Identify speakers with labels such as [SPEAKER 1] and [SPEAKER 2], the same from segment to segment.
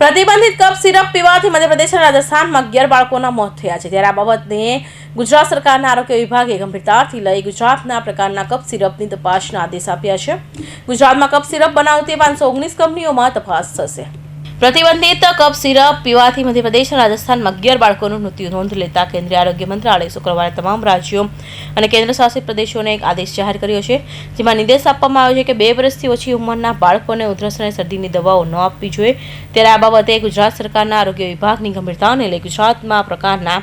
[SPEAKER 1] પ્રતિબંધિત cup syrup પીવાથી મધ્યપ્રદેશ અને રાજસ્થાનમાં અગિયાર બાળકોના મોત થયા છે. ત્યારે આ બાબતને ગુજરાત સરકારના આરોગ્ય વિભાગે ગંભીરતાથી લઈ ગુજરાતના પ્રકારના કપ સિરપની તપાસના આદેશ આપ્યા છે. ગુજરાતમાં કપ સિરપ બનાવતી પાંચસો ઓગણીસ કંપનીઓમાં તપાસ થશે. પ્રતિબંધિત કફ સિરપ પીવાથી મધ્યપ્રદેશ અને રાજસ્થાનમાં અગિયાર બાળકોનું મૃત્યુ. નોંધ લેતા કેન્દ્રીય આરોગ્ય મંત્રાલયે શુક્રવારે તમામ રાજ્યો અને કેન્દ્રશાસિત પ્રદેશોને એક આદેશ જાહેર કર્યો છે, જેમાં નિર્દેશ આપવામાં આવ્યો છે કે બે વર્ષથી ઓછી ઉંમરના બાળકોને ઉધરસ અને શરદીની દવાઓ ન આપવી જોઈએ. ત્યારે આ બાબતે ગુજરાત સરકારના આરોગ્ય વિભાગની ગંભીરતાને લઈ ગુજરાતમાં પ્રકારના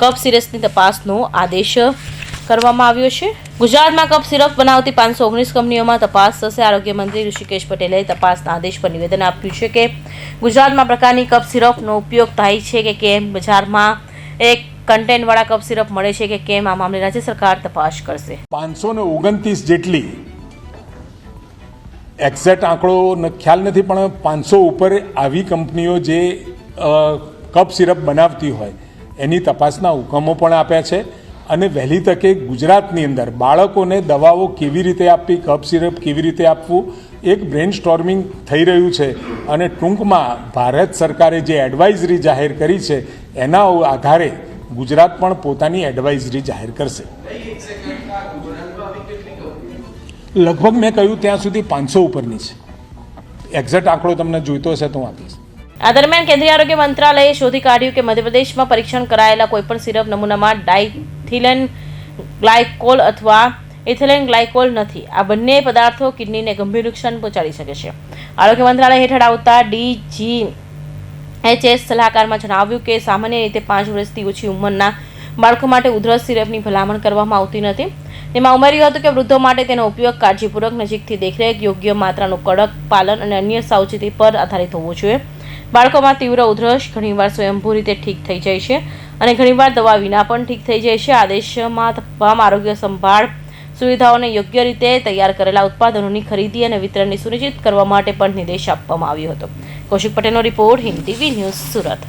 [SPEAKER 1] કપ સિરસની તપાસનો આદેશ કરવામાં આવ્યો છે. ગુજરાતમાં કપ સિરપ બનાવતી પાંચસો ઓગણીસ કંપનીઓમાં તપાસ થશે. આરોગ્ય મંત્રી ઋષિકેશ પટેલે તપાસના આદેશ પર નિવેદન આપ્યું છે કે ગુજરાતમાં પ્રકારની કપ સિરપનો ઉપયોગ થાય છે કે કેમ? બજારમાં એક કન્ટેન્ટવાળા કપ સિરપ મળે છે કે કેમ? આ મામલે રાજ્ય સરકાર તપાસ કરશે.
[SPEAKER 2] પાંચસો ને ઓગણત્રીસ જેટલી એક્ઝેક્ટ આંકડો ખ્યાલ નથી, પણ પાંચસો ઉપર આવી કંપનીઓ જે કપ સિરપ બનાવતી હોય, એની તપાસના હુકમો પણ આપ્યા છે. અને વહેલી તકે ગુજરાતની અંદર બાળકોને દવાઓ કેવી રીતે આપવી કપ સિરપ કેવી રીતે આપવું, એક બ્રેન સ્ટોર્મિંગ થઈ રહ્યું છે. અને ટૂંકમાં ભારત સરકારે જે એડવાઇઝરી જાહેર કરી છે, એના આધારે ગુજરાત પણ પોતાની એડવાઇઝરી જાહેર કરશે. લગભગ મેં કહ્યું ત્યાં સુધી પાંચસો ઉપરની છે. એક્ઝેક્ટ આંકડો તમને જોઈતો હશે તો હું આપીશ.
[SPEAKER 1] આ દરમિયાન કેન્દ્રીય આરોગ્ય મંત્રાલયે શોધી કાઢ્યું કે મધ્યપ્રદેશમાં પરીક્ષણ કરાયેલા કોઈપણ સિરપ નમૂનામાં ડાયથિલેન ગ્લાયકોલ અથવા ઇથિલેન ગ્લાયકોલ નથી. આ બંને પદાર્થો કિડનીને ગંભીર નુકસાન પહોંચાડી શકે છે. આરોગ્ય મંત્રાલય હેઠળ આવતા ડીજી એચએસ સલાહકારમાં જણાવ્યું કે સામાન્ય રીતે પાંચ વર્ષથી ઓછી ઉંમરના બાળકો માટે ઉધરસ સિરપની ભલામણ કરવામાં આવતી નથી. તેમાં ઉમેર્યું હતું કે વૃદ્ધો માટે તેનો ઉપયોગ કાળજીપૂર્વક નજીકથી દેખરેખ, યોગ્ય માત્રાનું કડક પાલન અને અન્ય સાવચેતી પર આધારિત હોવું જોઈએ. બાળકોમાં તીવ્ર ઉધરસ ઘણીવાર સ્વયંભૂ રીતે ઠીક થઈ જાય છે. અને ઘણીવાર દવા વિના પણ ઠીક થઈ જાય છે. આદેશમાં તમામ આરોગ્ય સંભાળ સુવિધાઓને યોગ્ય રીતે તૈયાર કરેલા ઉત્પાદનોની ખરીદી અને વિતરણને સુનિશ્ચિત કરવા માટે પણ નિર્દેશ આપવામાં આવ્યો હતો. કૌશિક પટેલનો report Hind TV news Surat.